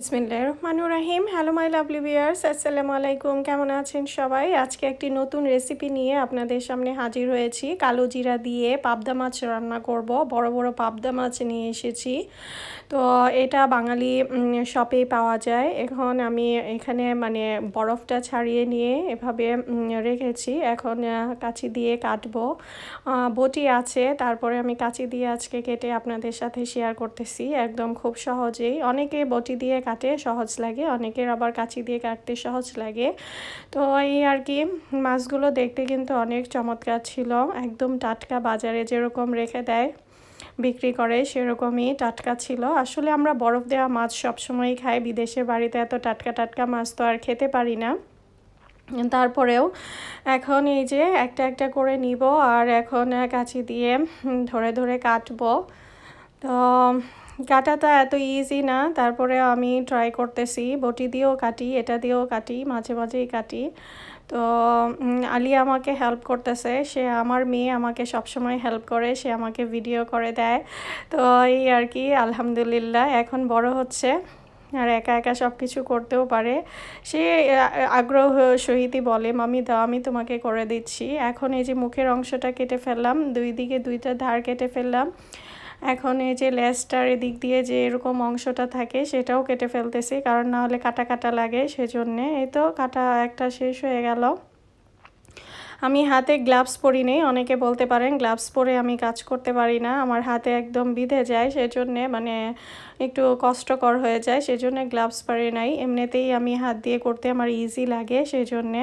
বিসমিল্লাহির রহমানুর রাহিম হ্যালো মাই লাভলি ভিয়ার্স আসসালামু আলাইকুম। কেমন আছেন সবাই? আজকে একটি নতুন রেসিপি নিয়ে আপনাদের সামনে হাজির হয়েছি। কালো জিরা দিয়ে পাবদা মাছ রান্না করব। বড় বড় পাবদা মাছ নিয়ে এসেছি। তো এটা বাঙালি শপে পাওয়া যায়। এখন আমি এখানে মানে বরফটা ছাড়িয়ে নিয়ে এভাবে রেখেছি। এখন কাঁচি দিয়ে কাটবো। বটি আছে। তারপরে আমি কাঁচি দিয়ে আজকে কেটে আপনাদের সাথে শেয়ার করতেছি। একদম খুব সহজেই। অনেকে বটি দিয়ে কাটে, সহজ লাগে। অনেকের আবার কাঁচি দিয়ে কাটতে সহজ লাগে। তো এই আর কি, মাছগুলো দেখতে কিন্তু অনেক চমৎকার ছিল। একদম টাটকা বাজারে যেরকম রেখে দেয়, বিক্রি করে সেরকমই টাটকা ছিল। আসলে আমরা বরফ দেওয়া মাছ সবসময়ই খাই। বিদেশের বাড়িতে এত টাটকা টাটকা মাছ তো আর খেতে পারি না। তারপরেও এখন এই যে একটা একটা করে নিব আর এখন কাঁচি দিয়ে ধরে ধরে কাটবো। তো কাটাটা এত ইজি না। তারপরে আমি ট্রাই করতেছি, বটি দিয়েও কাটি, এটা দিয়েও কাটি, মাঝে মাঝেই কাটি। তো আলী আমাকে হেল্প করতেছে। সে আমার মেয়ে আমাকে সবসময় হেল্প করে, সে আমাকে ভিডিও করে দেয়। তো, এই আর কি, আলহামদুলিল্লাহ, এখন বড় হচ্ছে আর একা একা সব কিছু করতেও পারে। সে আগ্রহ সহিতই বলে, মামি, দাও, আমি তোমাকে করে দিচ্ছি। এখন এই যে মুখের অংশটা কেটে ফেললাম, দুই দিকে দুইটা ধার কেটে ফেললাম। এখন এই যে লেজটার এদিক দিয়ে যে এরকম অংশটা থাকে, সেটাও কেটে ফেলতেছি, কারণ না হলে কাটা কাটা লাগে সেজন্যে। এই তো কাটা একটা শেষ হয়ে গেল। আমি হাতে গ্লাভস পরি নেই, অনেকে বলতে পারেন গ্লাভস পরে আমি কাজ করতে পারি না, আমার হাতে একদম বিঁধে যায় সেজন্যে মানে একটু কষ্টকর হয়ে যায়, সেজন্য গ্লাভস পরি নাই। এমনিতেই আমি হাত দিয়ে করতে আমার ইজি লাগে সেজন্যে।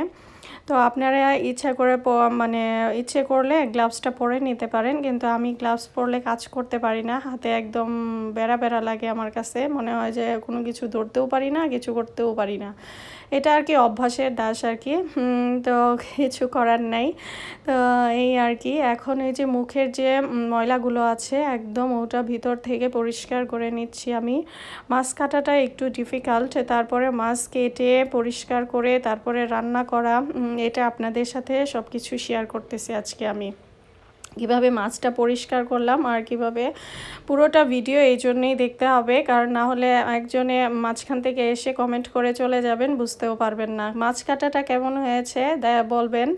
তো আপনারা ইচ্ছা করে মানে ইচ্ছে করলে গ্লাভসটা পরে নিতে পারেন, কিন্তু আমি গ্লাভস পরলে কাজ করতে পারি না। হাতে একদম বেড়া বেড়া লাগে আমার কাছে। মনে হয় যে কোনো কিছু ধরতেও পারি না, কিছু করতেও পারি না। এটা আর কি অভ্যাসের দাস আর কি। তো কিছু করার নাই। তো এই আর কি। এখন এই যে মুখের যে ময়লাগুলো আছে, একদম ওটা ভিতর থেকে পরিষ্কার করে নিচ্ছি আমি। মাছ কাটাটা একটু ডিফিকাল্ট তারপরে মাছ কেটে পরিষ্কার করে তারপরে রান্না করা। এটা আপনাদের সাথে সব কিছু শেয়ার করতেছি আজকে আমি। কীভাবে মাছটা পরিষ্কার করলাম আর কীভাবে পুরোটা ভিডিও এই জন্যেই দেখতে হবে। কারণ না হলে একজনে মাঝখান থেকে এসে কমেন্ট করে চলে যাবেন, বুঝতেও পারবেন না। মাছ কাটাটা কেমন হয়েছে? বলবেন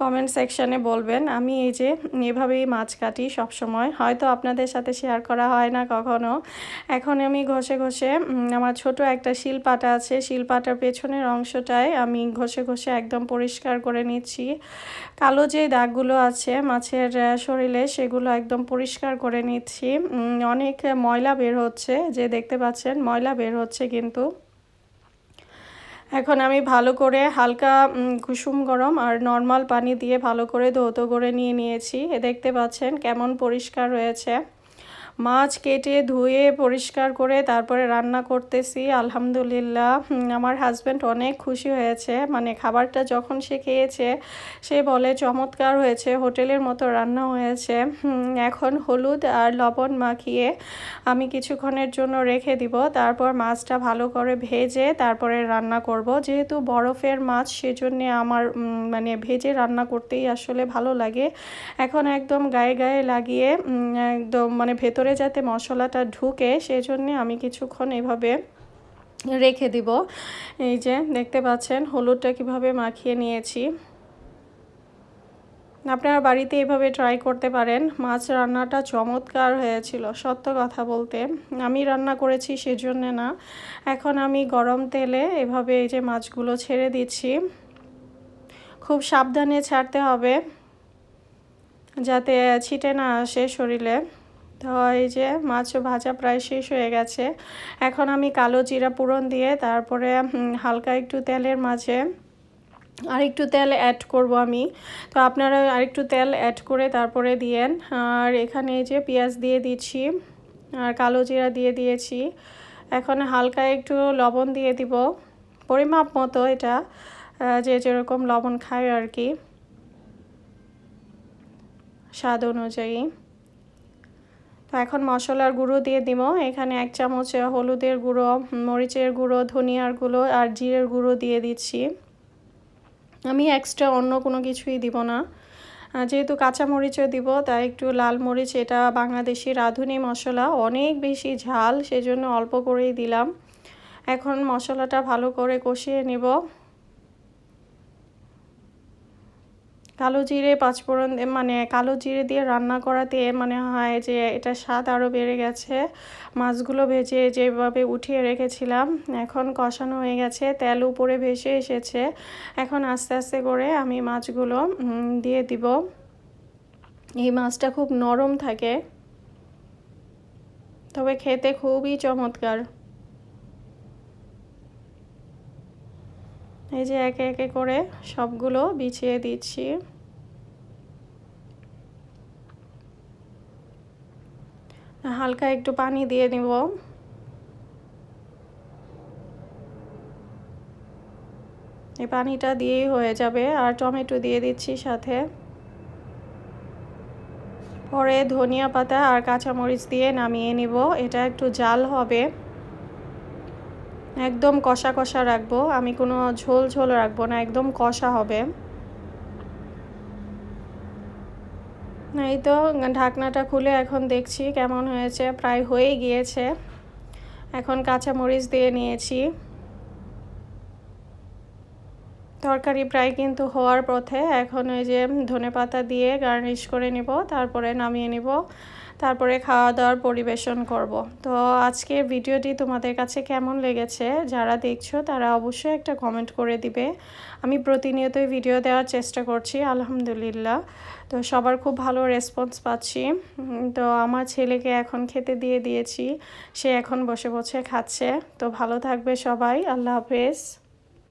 কমেন্ট সেকশানে বলবেন। আমি এই যে এভাবেই মাছ কাটি সব সময় হয়তো আপনাদের সাথে শেয়ার করা হয় না কখনো। এখন আমি ঘষে ঘষে আমার ছোট একটা শিলপাটা আছে। শিলপাটার পেছনের অংশটায় আমি ঘষে ঘষে একদম পরিষ্কার করে নিচ্ছি। কালো যে দাগগুলো আছে, মাছের শরীরে সেগুলো একদম পরিষ্কার করে নিচ্ছি। অনেক ময়লা বের হচ্ছে, যে দেখতে পাচ্ছেন ময়লা বের হচ্ছে কিন্তু। এখন আমি ভালো করে হালকা কুসুম গরম আর নর্মাল পানি দিয়ে ভালো করে ধৌত করে নিয়ে নিয়েছি। দেখতে পাচ্ছেন কেমন পরিষ্কার রয়েছে মাছ কেটে ধুয়ে, পরিষ্কার করে তারপরে রান্না করতেছি। আলহামদুলিল্লাহ আমার হাজব্যান্ড অনেক খুশি হয়েছে। মানে খাবারটা যখন সে খেয়েছে, সে বলে চমৎকার হয়েছে, হোটেলের মতো রান্না হয়েছে। এখন হলুদ আর লবণ মাখিয়ে আমি কিছুক্ষণের জন্য রেখে দিব। তারপর মাছটা ভালো করে ভেজে তারপরে রান্না করব। যেহেতু বরফের মাছ, সেজন্যে আমার মানে ভেজে রান্না করতেই আসলে ভালো লাগে। এখন একদম গায়ে গায়ে লাগিয়ে একদম মানে ভেতরে যাতে মশলাটা ঢুকে, সেজন্যে আমি কিছুক্ষণ এভাবে রেখে দিব। এই যে, দেখতে পাচ্ছেন, হলুদটা কীভাবে মাখিয়ে নিয়েছি। আপনারা বাড়িতে এভাবে ট্রাই করতে পারেন। মাছ রান্নাটা চমৎকার হয়েছিল, সত্য কথা বলতে। আমি রান্না করেছি সেজন্য না। এখন আমি গরম তেলে এভাবে এই যে মাছগুলো ছেড়ে দিচ্ছি। খুব সাবধানে ছাড়তে হবে, যাতে ছিটে না আসে শরীরে। তো এই যে মাছ ভাজা প্রায় শেষ হয়ে গেছে। এখন আমি কালো জিরা পুরন দিয়ে তারপরে হালকা একটু তেলের মাঝে আর একটু তেল অ্যাড করব আমি। তো আপনারা আরেকটু তেল অ্যাড করে তারপরে দিয়েন। আর এখানে এই যে পেঁয়াজ দিয়ে দিচ্ছি, আর কালো জিরা দিয়ে দিয়েছি। এখন হালকা একটু লবণ দিয়ে দিব, পরিমাপ মতো এটা যে যেরকম লবণ খায় আর কি। স্বাদ অনুযায়ী। তো এখন মশলার গুঁড়ো দিয়ে দিব। এখানে এক চামচ হলুদের গুঁড়ো, মরিচের গুঁড়ো, ধনিয়ার গুঁড়ো আর জিরের গুঁড়ো দিয়ে দিচ্ছি। আমি এক্সট্রা অন্য কোনো কিছুই দিব না। যেহেতু কাঁচা মরিচও দিব, তাই একটু লাল মরিচ, এটা বাংলাদেশি রাঁধুনি মশলা। অনেক বেশি ঝাল, সেজন্য অল্প করেই দিলাম। এখন মশলাটা ভালো করে কষিয়ে নিব। কালো জিরে, পাঁচফোড়ন মানে কালো জিরে দিয়ে রান্না করাতে মনে হয় যে এটা স্বাদ আরও বেড়ে গেছে। মাছগুলো ভেজে যেভাবে উঠিয়ে রেখেছিলাম, এখন কষানো হয়ে গেছে, তেল উপরে ভেসে এসেছে। এখন আস্তে আস্তে করে আমি মাছগুলো দিয়ে দিব। এই মাছটা খুব নরম থাকে, তবে খেতে খুবই চমৎকার। এই যে একে একে করে সবগুলো বিছিয়ে দিচ্ছি। হালকা একটু পানি দিয়ে নিব। এই পানিটা দিয়েই হয়ে যাবে। আর টমেটো দিয়ে দিচ্ছি সাথে। পরে ধনিয়া পাতা আর কাঁচামরিচ দিয়ে নামিয়ে নিব। এটা একটু জাল হবে। একদম কষা কষা রাখব। আমি কোনো ঝোল ঝোল রাখব না, একদম কষা হবে। এই তো ঢাকনাটা খুলে এখন দেখছি কেমন হয়েছে, প্রায় হয়ে গিয়েছে। এখন কাঁচামরিচ দিয়ে নিয়েছি। তরকারি প্রায় কিন্তু হওয়ার পথে এখন ওই যে ধনে পাতা দিয়ে গার্নিশ করে নিব, তারপরে নামিয়ে নিব, তারপরে খাওয়া দাওয়ার পরিবেশন করব। তো আজকে ভিডিওটি তোমাদের কাছে কেমন লেগেছে যারা দেখছ তারা অবশ্যই একটা কমেন্ট করে দিবে। আমি প্রতিনিয়তই ভিডিও দেওয়ার চেষ্টা করছি, আলহামদুলিল্লাহ। তো সবার খুব ভালো রেসপন্স পাচ্ছি। তো আমার ছেলেকে এখন খেতে দিয়ে দিয়েছি, সে এখন বসে বসে খাচ্ছে। তো ভালো থাকবে সবাই, আল্লাহ হাফেজ।